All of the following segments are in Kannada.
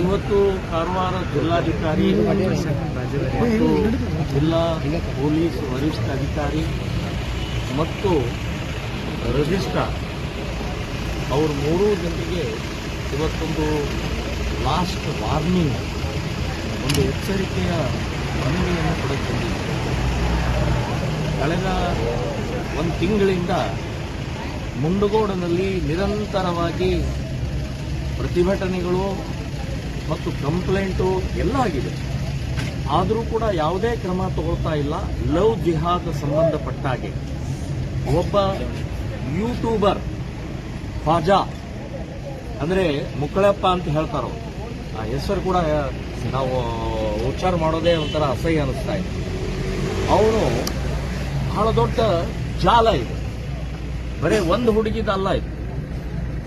ಇವತ್ತು ಕಾರವಾರ ಜಿಲ್ಲಾಧಿಕಾರಿ ಮತ್ತು ಜಿಲ್ಲಾ ಪೊಲೀಸ್ ವರಿಷ್ಠ ಅಧಿಕಾರಿ ಮತ್ತು ರಿಜಿಸ್ಟ್ರಾರ್ ಅವರು ಮೂರೂ ಜನರಿಗೆ ಇವತ್ತೊಂದು ಲಾಸ್ಟ್ ವಾರ್ನಿಂಗ್ ಒಂದು ಎಚ್ಚರಿಕೆಯ ಮನವಿಯನ್ನು ಕೊಡಕ್ಕೆ ಕಳೆದ ಒಂದು ತಿಂಗಳಿಂದ ಮುಂಡಗೋಡನಲ್ಲಿ ನಿರಂತರವಾಗಿ ಪ್ರತಿಭಟನೆಗಳು ಮತ್ತು ಕಂಪ್ಲೇಂಟು ಎಲ್ಲ ಆಗಿದೆ. ಆದರೂ ಕೂಡ ಯಾವುದೇ ಕ್ರಮ ತಗೊಳ್ತಾ ಇಲ್ಲ. ಲವ್ ಜಿಹಾದ್ ಸಂಬಂಧಪಟ್ಟ ಹಾಗೆ. ಒಬ್ಬ ಯೂಟ್ಯೂಬರ್ ಫಾಜಾ, ಅಂದರೆ ಮುಕ್ಕಳಪ್ಪ ಅಂತ ಹೇಳ್ತಾರೋ, ಆ ಹೆಸರು ಕೂಡ, ನಾವು ಉಚ್ಚಾರ ಮಾಡೋದೇ ಒಂಥರ ಅಸಹ್ಯ ಅನಿಸ್ತಾ ಇದೆ. ಅವನು ಬಹಳ ದೊಡ್ಡ ಜಾಲ ಇದೆ. ಬರೀ ಒಂದು ಹುಡುಗಿದಲ್ಲ ಇದು.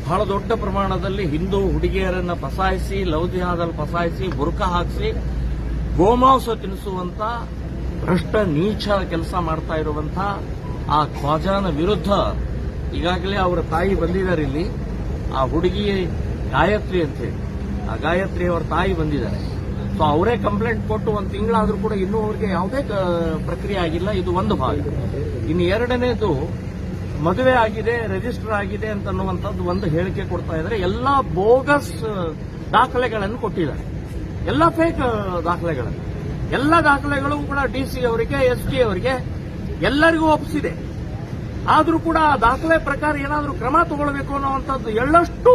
ಬಹಳ ದೊಡ್ಡ ಪ್ರಮಾಣದಲ್ಲಿ ಹಿಂದೂ ಹುಡುಗಿಯರನ್ನ ಪಸಾಯಿಸಿ ಲವ್ ಜಿಹಾದಲ್ಲಿ ಪಸಾಯಿಸಿ, ಬುರ್ಕ ಹಾಕಿಸಿ, ಗೋಮಾಂಸ ತಿನ್ನಿಸುವಂತ ಭ್ರಷ್ಟ, ನೀಚ ಕೆಲಸ ಮಾಡ್ತಾ ಇರುವಂತ ಆ ಖ್ವಾಜಾನ ವಿರುದ್ಧ ಈಗಾಗಲೇ ಅವರ ತಾಯಿ ಬಂದಿದ್ದಾರೆ ಇಲ್ಲಿ. ಆ ಹುಡುಗಿ ಗಾಯತ್ರಿ ಅಂತ ಹೇಳಿ. ಆ ಗಾಯತ್ರಿ ಅವರ ತಾಯಿ ಬಂದಿದ್ದಾರೆ. ಸೊ ಅವರೇ ಕಂಪ್ಲೇಂಟ್ ಕೊಟ್ಟು ಒಂದು ತಿಂಗಳಾದರೂ ಕೂಡ ಇನ್ನೂ ಅವರಿಗೆ ಯಾವುದೇ ಪ್ರಕ್ರಿಯೆ ಆಗಿಲ್ಲ. ಇದು ಒಂದು ಭಾಗ. ಇನ್ನು ಎರಡನೇದು ಮದುವೆ ಆಗಿದೆ ರಿಜಿಸ್ಟರ್ ಆಗಿದೆ ಅಂತ ಅನ್ನುವಂಥದ್ದು ಒಂದು ಹೇಳಿಕೆ ಕೊಡ್ತಾ ಇದ್ದಾರೆ. ಎಲ್ಲ ಬೋಗಸ್ ದಾಖಲೆಗಳನ್ನು ಕೊಟ್ಟಿದ್ದಾರೆ. ಎಲ್ಲ ಫೇಕ್ ದಾಖಲೆಗಳನ್ನು. ಎಲ್ಲ ದಾಖಲೆಗಳು ಕೂಡ ಡಿಸಿ ಅವರಿಗೆ ಎಸ್ ಟಿ ಅವರಿಗೆ ಎಲ್ಲರಿಗೂ ಒಪ್ಪಿಸಿದೆ. ಆದರೂ ಕೂಡ ಆ ದಾಖಲೆ ಪ್ರಕಾರ ಏನಾದರೂ ಕ್ರಮ ತಗೊಳ್ಬೇಕು ಅನ್ನುವಂಥದ್ದು ಎಳ್ಳಷ್ಟು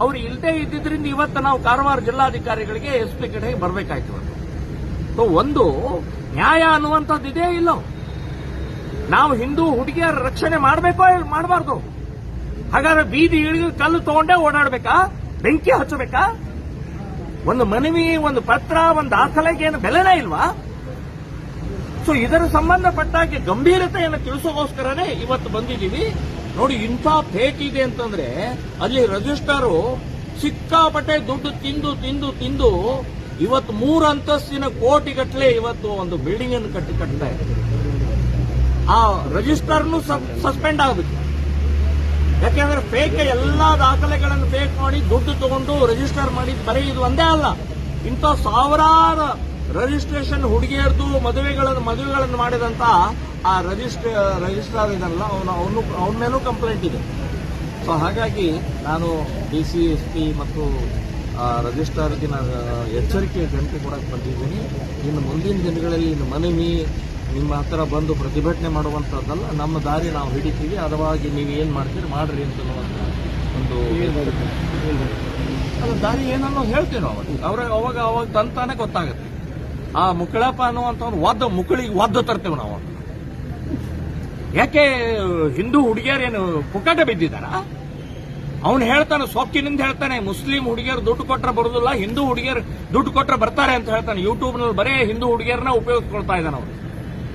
ಅವರು ಇಲ್ಲದೆ ಇದ್ದಿದ್ರಿಂದ ಇವತ್ತು ನಾವು ಕಾರವಾರ ಜಿಲ್ಲಾಧಿಕಾರಿಗಳಿಗೆ ಎಸ್ ಪಿ ಕಡೆಗೆ ಬರಬೇಕಾಯ್ತು. ಸೊ, ಒಂದು ನ್ಯಾಯ ಅನ್ನುವಂಥದ್ದು ಇದೇ ಇಲ್ಲ. ನಾವು ಹಿಂದೂ ಹುಡುಗಿಯರ ರಕ್ಷಣೆ ಮಾಡಬೇಕೋ ಮಾಡಬಾರ್ದು? ಹಾಗಾದ್ರೆ ಬೀದಿ ಇಳಿದು ಕಲ್ಲು ತಗೊಂಡೇ ಓಡಾಡಬೇಕಾ? ಬೆಂಕಿ ಹಚ್ಚಬೇಕಾ? ಒಂದು ಮನವಿ, ಒಂದು ಪತ್ರ, ಒಂದು ದಾಖಲೆಗೆ ಏನು ಬೆಲೆನೇ ಇಲ್ವಾ? ಸೊ ಇದರ ಸಂಬಂಧಪಟ್ಟಾಗೆ ಗಂಭೀರತೆಯನ್ನು ತಿಳಿಸೋಗೋಸ್ಕರನೇ ಇವತ್ತು ಬಂದಿದ್ದೀವಿ. ನೋಡಿ, ಇಂಥ ಫೇಕ್ ಇದೆ ಅಂತಂದ್ರೆ ಅಲ್ಲಿ ರಜಿಸ್ಟರು ಸಿಕ್ಕಾಪಟ್ಟೆ ದುಡ್ಡು ತಿಂದು ತಿಂದು ತಿಂದು ಇವತ್ತು ಮೂರು ಅಂತಸ್ತಿನ ಕೋಟಿಗಟ್ಟಲೆ ಇವತ್ತು ಒಂದು ಬಿಲ್ಡಿಂಗ್ ಅನ್ನು ಕಟ್ಟಿ ಕಟ್ತಾ ಇದೆ ಆ ರಿಜಿಸ್ಟರ್ನು ಸಸ್ಪೆಂಡ್ ಆಗಬೇಕು ಯಾಕೆಂದ್ರೆ ಫೇಕ್ ಎಲ್ಲಾ ದಾಖಲೆಗಳನ್ನು ಫೇಕ್ ಮಾಡಿ ದುಡ್ಡು ತಗೊಂಡು ರಿಜಿಸ್ಟರ್ ಮಾಡಿ ಬರೀ ಇದು ಒಂದೇ ಅಲ್ಲ. ಇಂಥ ಸಾವಿರಾರು ರಿಜಿಸ್ಟ್ರೇಷನ್ ಹುಡುಗಿಯರ್ದು ಮದುವೆಗಳನ್ನು ಮದುವೆಗಳನ್ನು ಮಾಡಿದಂತ ಆ ರಿಜಿಸ್ಟ್ರ ರಿಜಿಸ್ಟ್ರಾರ್ ಇದಲ್ಲ ಅವನು ಅವನು, ಅವನ ಮೇಲೂ ಕಂಪ್ಲೇಂಟ್ ಇದೆ. ಸೊ ಹಾಗಾಗಿ ನಾನು ಡಿ ಸಿ ಎಸ್ ಪಿ ಮತ್ತು ರಿಜಿಸ್ಟ್ರಾರ್ಗೆ ನಾನು ಎಚ್ಚರಿಕೆ ಗಂಟೆ ಕೊಡಕ್ಕೆ ಬಂದಿದ್ದೀನಿ. ಇನ್ನು ಮುಂದಿನ ದಿನಗಳಲ್ಲಿ ಇನ್ನು ಮನವಿ ನಿಮ್ಮ ಹತ್ರ ಬಂದು ಪ್ರತಿಭಟನೆ ಮಾಡುವಂಥದ್ದಲ್ಲ ನಮ್ಮ ದಾರಿ ನಾವು ಹಿಡಿತೀವಿ, ಅದವಾಗಿ ನೀವು ಏನು ಮಾಡ್ತೀರಿ, ಮಾಡ್ರಿ ಅಂತ ಒಂದು ಅದು ದಾರಿ ಏನನ್ನೋ ಹೇಳ್ತೀವಿ ನಾವು ಅವ್ರ ಅವಾಗ ಅವಾಗ ತಂತಾನೆ ಗೊತ್ತಾಗುತ್ತೆ. ಆ ಮುಕ್ಕಳಪ್ಪ ಅನ್ನುವಂಥವ್ನು ಒದ್ದ ಮುಕ್ಕಳಿಗೆ ಒದ್ದು ತರ್ತೇವೆ ನಾವು. ಯಾಕೆ, ಹಿಂದೂ ಹುಡುಗಿಯರೇನು ಪುಕ್ಕಟ ಬಿದ್ದಿದ್ದಾರ? ಅವನು ಹೇಳ್ತಾನೆ, ಸೊಕ್ಕಿನಿಂದ ಹೇಳ್ತಾನೆ, ಮುಸ್ಲಿಂ ಹುಡುಗಿಯರು ದುಡ್ಡು ಕೊಟ್ಟರೆ ಬರೋದಿಲ್ಲ, ಹಿಂದೂ ಹುಡುಗಿಯರು ದುಡ್ಡು ಕೊಟ್ಟರೆ ಬರ್ತಾರೆ ಅಂತ ಹೇಳ್ತಾನೆ. ಯೂಟ್ಯೂಬ್ನಲ್ಲಿ ಬರೇ ಹಿಂದೂ ಹುಡುಗಿಯರನ್ನ ಉಪಯೋಗಿಸ್ಕೊಳ್ತಾ ಇದ್ದಾನೆ ಅವನು.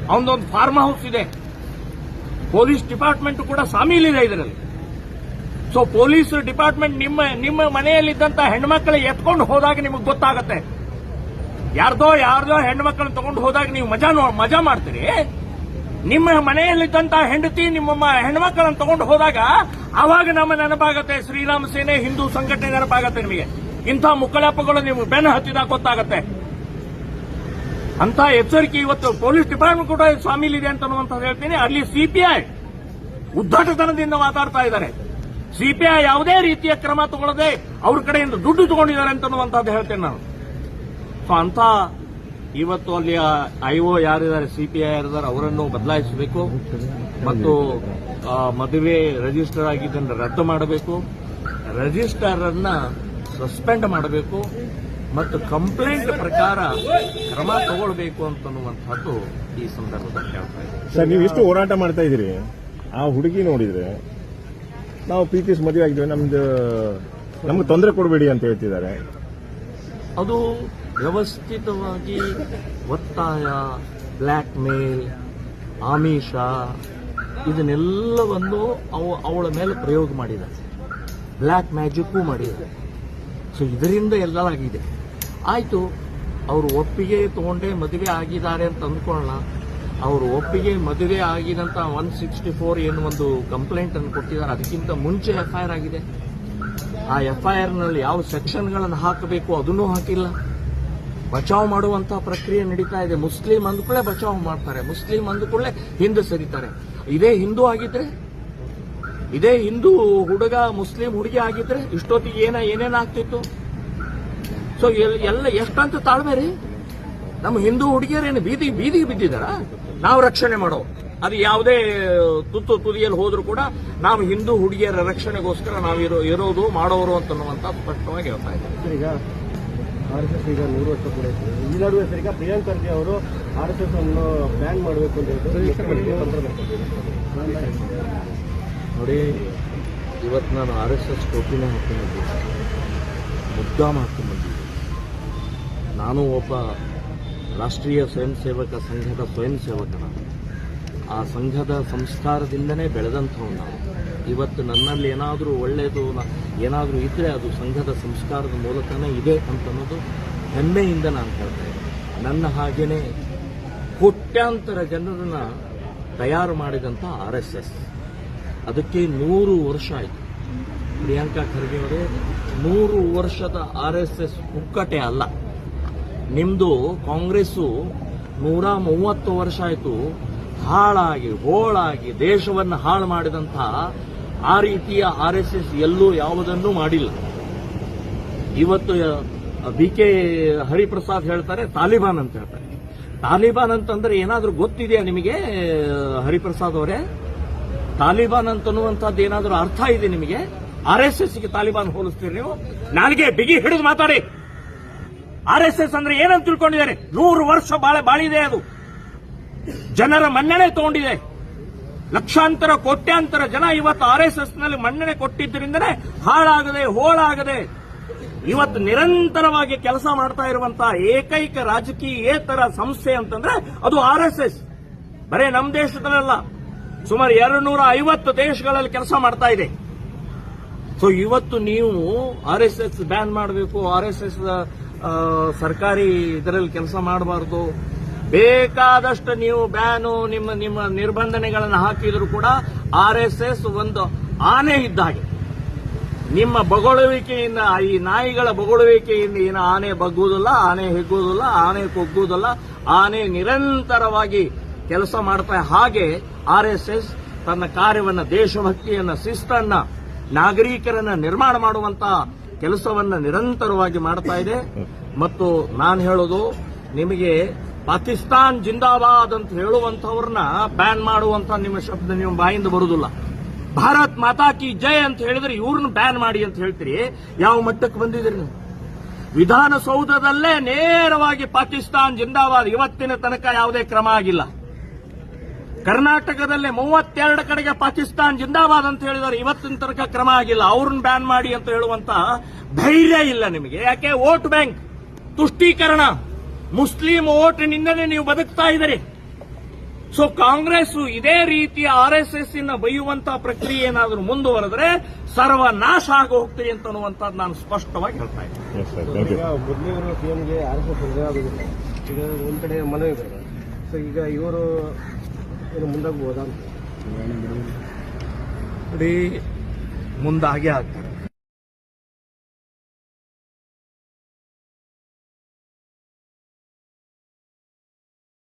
ಅವನದೊಂದು ಫಾರ್ಮ್ ಹೌಸ್ ಇದೆ. ಪೊಲೀಸ್ ಡಿಪಾರ್ಟ್ಮೆಂಟ್ ಕೂಡ ಸಾಮೀಲಿದೆ ಇದರಲ್ಲಿ. ಸೊ ಪೊಲೀಸ್ ಡಿಪಾರ್ಟ್ಮೆಂಟ್ ನಿಮ್ಮ ನಿಮ್ಮ ಮನೆಯಲ್ಲಿದ್ದಂತ ಹೆಣ್ಮಕ್ಳ ಎತ್ಕೊಂಡು ಹೋದಾಗ ನಿಮಗೆ ಗೊತ್ತಾಗತ್ತೆ. ಯಾರ್ದೋ ಯಾರ್ದೋ ಹೆಣ್ಮಕ್ಳನ್ನ ತಗೊಂಡು ಹೋದಾಗ ನೀವು ಮಜಾ ಮಜಾ ಮಾಡ್ತೀರಿ? ನಿಮ್ಮ ಮನೆಯಲ್ಲಿದ್ದಂತ ಹೆಂಡತಿ ನಿಮ್ಮ ಹೆಣ್ಮಕ್ಳನ್ನ ತಗೊಂಡು ಹೋದಾಗ ಆವಾಗ ನಮ್ಮ ನೆನಪಾಗತ್ತೆ. ಶ್ರೀರಾಮ ಸೇನೆ ಹಿಂದೂ ಸಂಘಟನೆ ನೆನಪಾಗತ್ತೆ ನಿಮಗೆ. ಇಂಥ ಮುಕ್ಕಳಪ್ಪಗಳು ನಿಮ್ಗೆ ಬೆನ್ನು ಹತ್ತಿದಾಗ ಗೊತ್ತಾಗತ್ತೆ. ಅಂತ ಎಚ್ಚರಿಕೆ ಇವತ್ತು ಪೊಲೀಸ್ ಡಿಪಾರ್ಟ್ಮೆಂಟ್ ಕೂಡ ಸಾಮೀಲಿದೆ ಅಂತ ಹೇಳ್ತೀನಿ. ಅಲ್ಲಿ ಸಿಪಿಐ ಉದ್ದಾಟತನದಿಂದ ಮಾತಾಡ್ತಾ ಇದ್ದಾರೆ. ಸಿಪಿಐ ಯಾವುದೇ ರೀತಿಯ ಕ್ರಮ ತಗೊಳ್ಳದೆ ಅವ್ರ ಕಡೆಯಿಂದ ದುಡ್ಡು ತಗೊಂಡಿದ್ದಾರೆ ಅಂತ ಅನ್ನುವಂಥದ್ದು ಹೇಳ್ತೇನೆ ನಾನು. ಸೊ ಅಂತ ಇವತ್ತು ಅಲ್ಲಿ ಐಒ ಯಾರಿದ್ದಾರೆ, ಸಿಪಿಐ ಯಾರಿದ್ದಾರೆ, ಅವರನ್ನು ಬದಲಾಯಿಸಬೇಕು ಮತ್ತು ಮದುವೆ ರಿಜಿಸ್ಟರ್ ಆಗಿದ್ದನ್ನು ರದ್ದು ಮಾಡಬೇಕು. ರಿಜಿಸ್ಟರ್ ಅನ್ನ ಸಸ್ಪೆಂಡ್ ಮಾಡಬೇಕು. ಮತ್ತು ಕಂಪ್ಲೇಂಟ್ ಪ್ರಕಾರ ಕ್ರಮ ತಗೊಳ್ಬೇಕು ಅಂತನ್ನುವಂಥದ್ದು ಈ ಸಂದರ್ಭದಲ್ಲಿ ಹೇಳ್ತಾ ಇದ್ದೀನಿ. ಸರ್ ನೀವು ಇಷ್ಟು ಹೋರಾಟ ಮಾಡ್ತಾ ಇದ್ದೀರಿ. ಆ ಹುಡುಗಿ ನೋಡಿದ್ರೆ ನಾವು ಪ್ರೀತಿಸ್ ಮದುವೆ ಆಗಿದ್ವಿ ನಮ್ದು ನಮ್ಗೆ ತೊಂದರೆ ಕೊಡಬೇಡಿ ಅಂತ ಹೇಳ್ತಿದ್ದಾರೆ. ಅದು ವ್ಯವಸ್ಥಿತವಾಗಿ ಒತ್ತಾಯ ಬ್ಲ್ಯಾಕ್ ಮೇಲ್ ಆಮಿಷ ಇದನ್ನೆಲ್ಲವನ್ನು ಅವು ಅವಳ ಮೇಲೆ ಪ್ರಯೋಗ ಮಾಡಿದ್ದಾರೆ. ಬ್ಲ್ಯಾಕ್ ಮ್ಯಾಜಿಕ್ಕೂ ಮಾಡಿದ್ದಾರೆ. ಸೊ ಇದರಿಂದ ಎಲ್ಲ ಆಗಿದೆ ಆಯಿತು, ಅವರು ಒಪ್ಪಿಗೆ ತಗೊಂಡೇ ಮದುವೆ ಆಗಿದ್ದಾರೆ ಅಂತ ಅಂದ್ಕೊಳ್ಳೋಣ ಅವರು ಒಪ್ಪಿಗೆ ಮದುವೆ ಆಗಿದಂತ ಒನ್ ಸಿಕ್ಸ್ಟಿ ಫೋರ್ ಏನು ಒಂದು ಕಂಪ್ಲೇಂಟ್ ಅನ್ನು ಕೊಟ್ಟಿದ್ದಾರೆ. ಅದಕ್ಕಿಂತ ಮುಂಚೆ ಎಫ್ಐಆರ್ ಆಗಿದೆ. ಆ ಎಫ್ಐಆರ್ನಲ್ಲಿ ಯಾವ ಸೆಕ್ಷನ್ಗಳನ್ನು ಹಾಕಬೇಕು ಅದನ್ನೂ ಹಾಕಿಲ್ಲ. ಬಚಾವ್ ಮಾಡುವಂತಹ ಪ್ರಕ್ರಿಯೆ ನಡೀತಾ ಇದೆ. ಮುಸ್ಲಿಂ ಅಂದ್ಕೊಳ್ಳೆ ಬಚಾವ್ ಮಾಡ್ತಾರೆ. ಮುಸ್ಲಿಂ ಅಂದ್ಕೊಳ್ಳೆ ಹಿಂದೆ ಸರಿತಾರೆ. ಇದೇ ಹಿಂದೂ ಆಗಿದ್ರೆ, ಇದೇ ಹಿಂದೂ ಹುಡುಗ ಮುಸ್ಲಿಂ ಹುಡುಗಿ ಆಗಿದ್ರೆ ಇಷ್ಟೊತ್ತಿಗೆ ಏನ ಏನೇನ್ ಆಗ್ತಿತ್ತು? ಸೊ ಎಲ್ಲ ಎಷ್ಟಂತ ತಾಳ್ಮೆ ರೀ ನಮ್ಮ ಹಿಂದೂ ಹುಡುಗಿಯರೇನು ಬೀದಿ ಬೀದಿಗೆ ಬಿದ್ದಿದಾರ ನಾವು ರಕ್ಷಣೆ ಮಾಡೋ. ಅದು ಯಾವುದೇ ತುತ್ತು ತುದಿಯಲ್ಲಿ ಹೋದ್ರೂ ಕೂಡ ನಾವು ಹಿಂದೂ ಹುಡುಗಿಯರ ರಕ್ಷಣೆಗೋಸ್ಕರ ನಾವು ಇರೋ ಇರೋದು ಮಾಡೋರು ಅಂತನ್ನುವಂತ ಸ್ಪಷ್ಟವಾಗಿ ಹೇಳ್ತಾ ಇದ್ದೀವಿ ಈಗ ಆರ್ ಎಸ್ ಎಸ್ ಈಗ ನೂರು ವರ್ಷ ಕೂಡ. ಈ ನಡುವೆ ಸರ್ ಈಗ ಪ್ರಿಯಾಂಕ್ ಖರ್ಗೆ ಅವರು ಆರ್ ಎಸ್ ಎಸ್ ಅನ್ನು ಬ್ಯಾನ್ ಮಾಡಬೇಕು ಅಂತ ಹೇಳ್ತಾರೆ ನೋಡಿ ಇವತ್ತು ನಾನು ಆರ್ ಎಸ್ ಎಸ್ ಟೋಪಿನ ಹಾಕೊಂಡಿದ್ದೆ ಮುದ್ದಾಮ ನಾನು ಒಬ್ಬ ರಾಷ್ಟ್ರೀಯ ಸ್ವಯಂ ಸೇವಕ ಸಂಘದ ಸ್ವಯಂ ಸೇವಕನ. ಆ ಸಂಘದ ಸಂಸ್ಕಾರದಿಂದನೇ ಬೆಳೆದಂಥವು ನಾವು ಇವತ್ತು ನನ್ನಲ್ಲಿ ಏನಾದರೂ ಒಳ್ಳೆಯದು ಏನಾದರೂ ಇದ್ದರೆ ಅದು ಸಂಘದ ಸಂಸ್ಕಾರದ ಮೂಲಕನೇ ಇದೆ ಅಂತನ್ನೋದು ಹೆಮ್ಮೆಯಿಂದ ನಾನು ಹೇಳ್ತಾ ಇದ್ದೀನಿ. ನನ್ನ ಹಾಗೆಯೇ ಕೋಟ್ಯಾಂತರ ಜನರನ್ನು ತಯಾರು ಮಾಡಿದಂಥ ಆರ್ ಎಸ್ ಎಸ್. ಅದಕ್ಕೆ ನೂರು ವರ್ಷ ಆಯಿತು. ಪ್ರಿಯಾಂಕಾ ಖರ್ಗೆ ಅವರೇ ನೂರು ವರ್ಷದ ಆರ್ ಎಸ್ ಎಸ್ ಹುಕ್ಕಟೆ ಅಲ್ಲ. ನಿಮ್ದು ಕಾಂಗ್ರೆಸ್ಸು ನೂರ ಮೂವತ್ತು ವರ್ಷ ಆಯಿತು. ಹಾಳಾಗಿ ಹೋಳಾಗಿ ದೇಶವನ್ನು ಹಾಳು ಮಾಡಿದಂಥ ಆ ರೀತಿಯ ಆರ್ ಎಸ್ ಎಸ್ ಎಲ್ಲೂ ಯಾವುದನ್ನೂ ಮಾಡಿಲ್ಲ. ಇವತ್ತು ಬಿ ಕೆ ಹರಿಪ್ರಸಾದ್ ಹೇಳ್ತಾರೆ, ತಾಲಿಬಾನ್ ಅಂತ ಹೇಳ್ತಾರೆ. ತಾಲಿಬಾನ್ ಅಂತಂದ್ರೆ ಏನಾದರೂ ಗೊತ್ತಿದೆಯಾ ನಿಮಗೆ, ಹರಿಪ್ರಸಾದ್ ಅವರೇ? ತಾಲಿಬಾನ್ ಅಂತನ್ನುವಂಥದ್ದು ಏನಾದರೂ ಅರ್ಥ ಇದೆ ನಿಮಗೆ? ಆರ್ ಎಸ್ ಎಸ್ಗೆ ತಾಲಿಬಾನ್ ಹೋಲಿಸ್ತೀರಿ ನೀವು? ನಾಲ್ಗೆ, ಬಿಗಿ ಹಿಡಿದು ಮಾತಾಡಿ. ಆರ್ ಎಸ್ ಎಸ್ ಅಂದ್ರೆ ಏನಂತ ತಿಳ್ಕೊಂಡಿದ್ದಾರೆ? ನೂರು ವರ್ಷ ಬಾಳೆ ಬಾಳಿದೆ ಅದು. ಜನರ ಮನ್ನಣೆ ತಗೊಂಡಿದೆ. ಲಕ್ಷಾಂತರ, ಕೋಟ್ಯಾಂತರ ಜನ ಇವತ್ತು ಆರ್ ಎಸ್ ಎಸ್ನಲ್ಲಿ ಮನ್ನಣೆ ಕೊಟ್ಟಿದ್ದರಿಂದನೇ ಹಾಳಾಗದೆ, ಹೋಳಾಗದೆ ಇವತ್ತು ನಿರಂತರವಾಗಿ ಕೆಲಸ ಮಾಡ್ತಾ ಇರುವಂತಹ ಏಕೈಕ ರಾಜಕೀಯೇತರ ಸಂಸ್ಥೆ ಅಂತಂದ್ರೆ ಅದು ಆರ್ ಎಸ್ ಎಸ್. ಬರೇ ನಮ್ಮ ದೇಶದಲ್ಲ ಸುಮಾರು ಎರಡು ನೂರ ಐವತ್ತು ದೇಶಗಳಲ್ಲಿ ಕೆಲಸ ಮಾಡ್ತಾ ಇದೆ. ಸೊ ಇವತ್ತು ನೀವು ಆರ್ ಎಸ್ ಎಸ್ ಬ್ಯಾನ್ ಮಾಡಬೇಕು, ಆರ್ ಎಸ್ ಎಸ್ ಸರ್ಕಾರಿ ಇದರಲ್ಲಿ ಕೆಲಸ ಮಾಡಬಾರ್ದು. ಬೇಕಾದಷ್ಟು ನೀವು ಬ್ಯಾನು, ನಿಮ್ಮ ನಿಮ್ಮ ನಿರ್ಬಂಧನೆಗಳನ್ನು ಹಾಕಿದ್ರು ಕೂಡ ಆರ್ ಎಸ್ ಎಸ್ ಒಂದು ಆನೆ ಇದ್ದ ಹಾಗೆ ನಿಮ್ಮ ಬೊಗಳುವಿಕೆಯಿಂದ, ಈ ನಾಯಿಗಳ ಬೊಗಳುವಿಕೆಯಿಂದ ಏನು ಆನೆ ಬಗ್ಗುವುದಿಲ್ಲ, ಆನೆ ಹೆಗ್ಗುವುದಿಲ್ಲ, ಆನೆ ಕೊಗ್ಗುವುದಿಲ್ಲ, ಆನೆ ನಿರಂತರವಾಗಿ ಕೆಲಸ ಮಾಡ್ತಾ ಹಾಗೆ ಆರ್ ಎಸ್ ಎಸ್ ತನ್ನ ಕಾರ್ಯವನ್ನು ದೇಶಭಕ್ತಿಯನ್ನ, ಶಿಸ್ತನ್ನ, ನಾಗರಿಕರನ್ನ ನಿರ್ಮಾಣ ಮಾಡುವಂತ ಕೆಲಸವನ್ನ ನಿರಂತರವಾಗಿ ಮಾಡ್ತಾ ಇದೆ. ಮತ್ತು ನಾನು ಹೇಳೋದು, ನಿಮಗೆ ಪಾಕಿಸ್ತಾನ್ ಜಿಂದಾಬಾದ್ ಅಂತ ಹೇಳುವಂತವ್ರನ್ನ ಬ್ಯಾನ್ ಮಾಡುವಂತ ನಿಮ್ಮ ಶಬ್ದ ನಿಮ್ಮ ಬಾಯಿಂದ ಬರುವುದಿಲ್ಲ ಭಾರತ್ ಮಾತಾ ಕಿ ಜೈ ಅಂತ ಹೇಳಿದ್ರೆ ಇವ್ರನ್ನ ಬ್ಯಾನ್ ಮಾಡಿ ಅಂತ ಹೇಳ್ತೀರಿ. ಯಾವ ಮಟ್ಟಕ್ಕೆ ಬಂದಿದ್ರಿ ನೀವು? ವಿಧಾನಸೌಧದಲ್ಲೇ ನೇರವಾಗಿ ಪಾಕಿಸ್ತಾನ್ ಜಿಂದಾಬಾದ್ ಇವತ್ತಿನ ತನಕ ಯಾವುದೇ ಕ್ರಮ ಆಗಿಲ್ಲ. ಕರ್ನಾಟಕದಲ್ಲೇ ಮೂವತ್ತೆರಡು ಕಡೆಗೆ ಪಾಕಿಸ್ತಾನ್ ಜಿಂದಾಬಾದ್ ಅಂತ ಹೇಳಿದ್ದಾರೆ ಇವತ್ತಿನ ತನಕ ಕ್ರಮ ಆಗಿಲ್ಲ. ಅವ್ರನ್ನ ಬ್ಯಾನ್ ಮಾಡಿ ಅಂತ ಹೇಳುವಂತ ಧೈರ್ಯ ಇಲ್ಲ ನಿಮಗೆ. ಯಾಕೆ? ವೋಟ್ ಬ್ಯಾಂಕ್ ತುಷ್ಟೀಕರಣ. ಮುಸ್ಲಿಂ ಓಟಿನಿಂದಲೇ ನೀವು ಬದುಕ್ತಾ ಇದ್ದೀರಿ. ಸೊ ಕಾಂಗ್ರೆಸ್ ಇದೇ ರೀತಿಯ ಆರ್ ಎಸ್ ಎಸ್ ಇನ್ನ ಬೈಯುವಂತ ಪ್ರಕ್ರಿಯೆ ಏನಾದರೂ ಮುಂದುವರೆದ್ರೆ ಸರ್ವನಾಶ ಆಗಿ ಹೋಗ್ತೀರಿ ಅಂತ ಅನ್ನುವಂಥದ್ದು ನಾನು ಸ್ಪಷ್ಟವಾಗಿ ಹೇಳ್ತಾ ಇದ್ದೀನಿ. ಒಂದ್ ಕಡೆ ಮನವಿ ಈಗ ಇವರು ಏನು ಮುಂದಾಗ್ಬೋದಾ ನೋಡಿ ಮುಂದಾಗೆ ಆಗ್ತಾರೆ